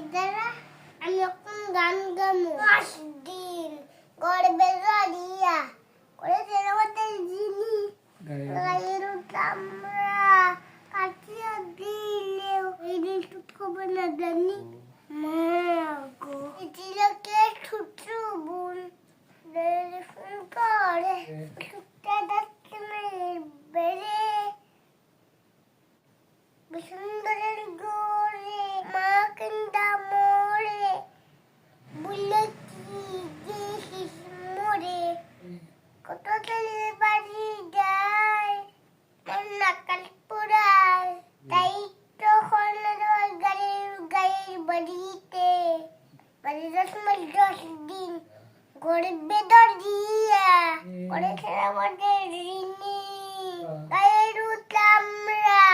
দিদারা আমি এখন গান গামো। পাঁচ দিন গড়বে গড়িয়া করে আমাদের জিনি গায়ের আমরা কাটিয়ে দিলেও। এই দিন টুট খবর না জানি মাগো এটিলাকে ছুটু বোন করে। গাড়ির বাড়িতে বাড়ি দশ দিন গড়বে দরজিয়া করেছে আমাদের ঋণী। গায়ের উতলামরা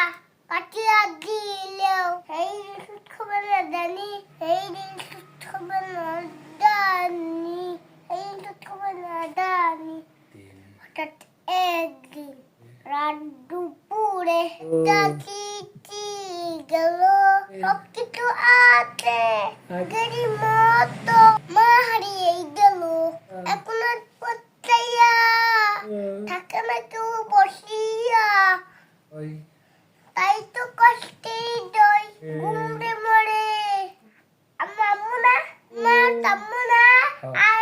কাটিয়া দিলেও এই সুদ খবর না জানি এই দিন সুদ খবর না জানি এই সুদ খবর না জানি। হঠাৎ একদিন রাত দুপুরে গেল। সব কিছু আছে গাড়ি মতো মা হারিয়ে গেল এখন আর পচাইয়া থাকে না কেউ বসিয়া তাই তো কষ্টে দই ঘুমরে মরে আমার আম্মু না মা তাম্মু না আর